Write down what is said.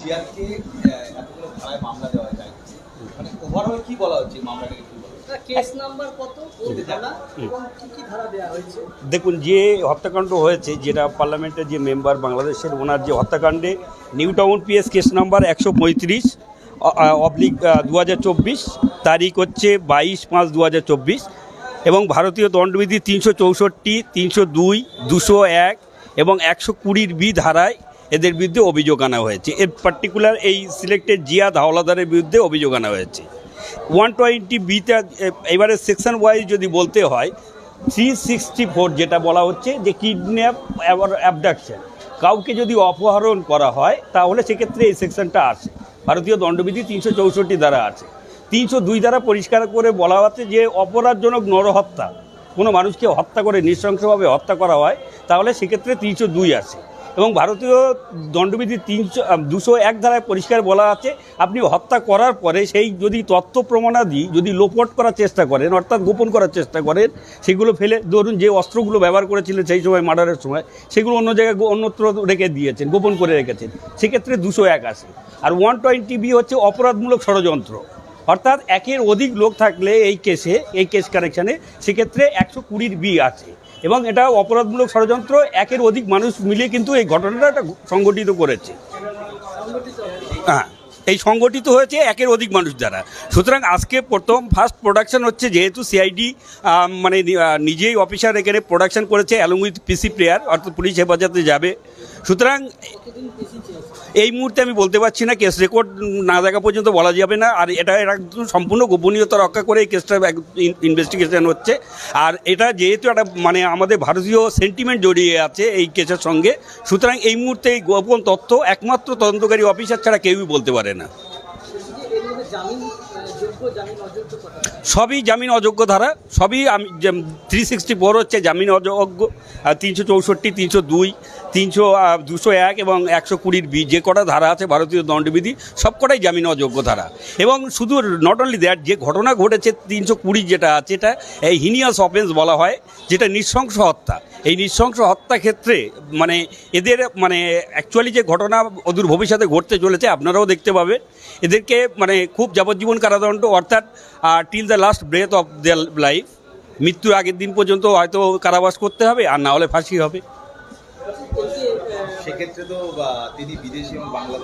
জিয়াদকে এতগুলো ধারায় মামলা দেওয়া যায় মানে ওভারঅল কি বলা হচ্ছে মামলাটাকে কি বলা? হচ্ছে? কেস নাম্বার কত কোন থানা এবং কি কি ধারা দেওয়া হয়েছে? দেখুন যে হত্যাকাণ্ড হয়েছে যেটা পার্লামেন্টের যে মেম্বার বাংলাদেশের ওনার যে হত্যাকাণ্ডে New Town PS case number একশো পঁয়ত্রিশ অবলিক দু হাজার চব্বিশ তারিখ হচ্ছে বাইশ পাঁচ দু হাজার চব্বিশ এবং ভারতীয় দণ্ডবিধি তিনশো চৌষট্টি তিনশো দুই দুশো এক এবং একশো কুড়ির বি ধারায় এদের বিরুদ্ধে অভিযোগ আনা হয়েছে। এর পার্টিকুলার এই সিলেক্টেড জিয়াদ হাওলাদারের বিরুদ্ধে অভিযোগ আনা হয়েছে। ওয়ান টোয়েন্টি বিতে এবারে সেকশন ওয়াইজ যদি বলতে হয় থ্রি সিক্সটি ফোর যেটা বলা হচ্ছে যে কিডন্যাপ অ্যাবডাকশন কাউকে যদি অপহরণ করা হয়, তাহলে সেক্ষেত্রে এই সেকশনটা আসে ভারতীয় দণ্ডবিধি তিনশো চৌষট্টি দ্বারা আছে। তিনশো দুই দ্বারা পরিষ্কার করে বলা হচ্ছে যে অপরাধজনক নরহত্যা, কোনো মানুষকে হত্যা করে নৃশংসভাবে হত্যা করা হয়, তাহলে সেক্ষেত্রে তিনশো দুই আসে এবং ভারতীয় দণ্ডবিধি তিনশো দুশো এক ধারায় পরিষ্কার বলা আছে, আপনি হত্যা করার পরে সেই যদি তথ্য প্রমাণাদি যদি লোপট করার চেষ্টা করেন, অর্থাৎ গোপন করার চেষ্টা করেন, সেগুলো ফেলে, ধরুন যে অস্ত্রগুলো ব্যবহার করেছিলেন সেই সময় মার্ডারের সময়, সেগুলো অন্য জায়গায় অন্যত্র রেখে দিয়েছেন, গোপন করে রেখেছেন, সেক্ষেত্রে দুশো এক আসে আর ওয়ান টোয়েন্টি বি হচ্ছে অপরাধমূলক ষড়যন্ত্র। অর্থাৎ একের অধিক লোক থাকলে এই কেসে, এই কেস কারেকশানে সেক্ষেত্রে একশো কুড়ির বি আছে। এবং এটা অপরাধমূলক ষড়যন্ত্র, একের অধিক মানুষ মিলিয়ে কিন্তু এই ঘটনাটা সংগঠিত করেছে। হ্যাঁ এই সংগঠিত হয়েছে একের অধিক মানুষ দ্বারা। সুতরাং আজকে প্রথম ফার্স্ট প্রোডাকশন হচ্ছে যেহেতু সিআইডি মানে নিজেই অফিসার এখানে প্রোডাকশন করেছে অ্যালং উইথ পিসি প্লেয়ার অর্থাৎ পুলিশ হেফাজতে যাবে। সুতরাং এই মুহূর্তে আমি বলতে পারছি না কেস রেকর্ড না দেখা পর্যন্ত বলা যাবে না, আর এটা একদম সম্পূর্ণ গোপনীয়তা রক্ষা করে এই কেসটা ইনভেস্টিগেশন হচ্ছে। আর এটা যেহেতু একটা মানে আমাদের ভারতীয় সেন্টিমেন্ট জড়িয়ে আছে এই কেসের সঙ্গে, সুতরাং এই মুহূর্তে এই গোপন তথ্য একমাত্র তদন্তকারী অফিসার ছাড়া কেউই বলতে পারে না। সবই জামিন অযোগ্য ধারা, সবই আমি থ্রি সিক্সটি ফোর হচ্ছে জামিন অযোগ্য তিনশো চৌষট্টি, তিনশো দুই তিনশো দুশো এক এবং একশো কুড়ির বি যে কটা ধারা আছে ভারতীয় দণ্ডবিধি, সব কটাই জামিন অযোগ্য ধারা। এবং শুধু নট অনলি দ্যাট যে ঘটনা ঘটেছে তিনশো কুড়ি যেটা আছে, এটা এই হিনিয়াস অফেন্স বলা হয়, যেটা নৃশংস হত্যা। এই নৃশংস হত্যা ক্ষেত্রে মানে এদের মানে অ্যাকচুয়ালি যে ঘটনা অদূর ভবিষ্যতে ঘটতে চলেছে, আপনারাও দেখতে পাবে। এদেরকে মানে খুব যাবজ্জীবন কারাদণ্ড, অর্থাৎ till the last breath of the life মৃত্যুর আগের দিন পর্যন্ত হয়তো কারাবাস করতে হবে, আর না হলে ফাঁসি হবে। সেক্ষেত্রে তো তিনি বিদেশি এবং বাংলাদেশ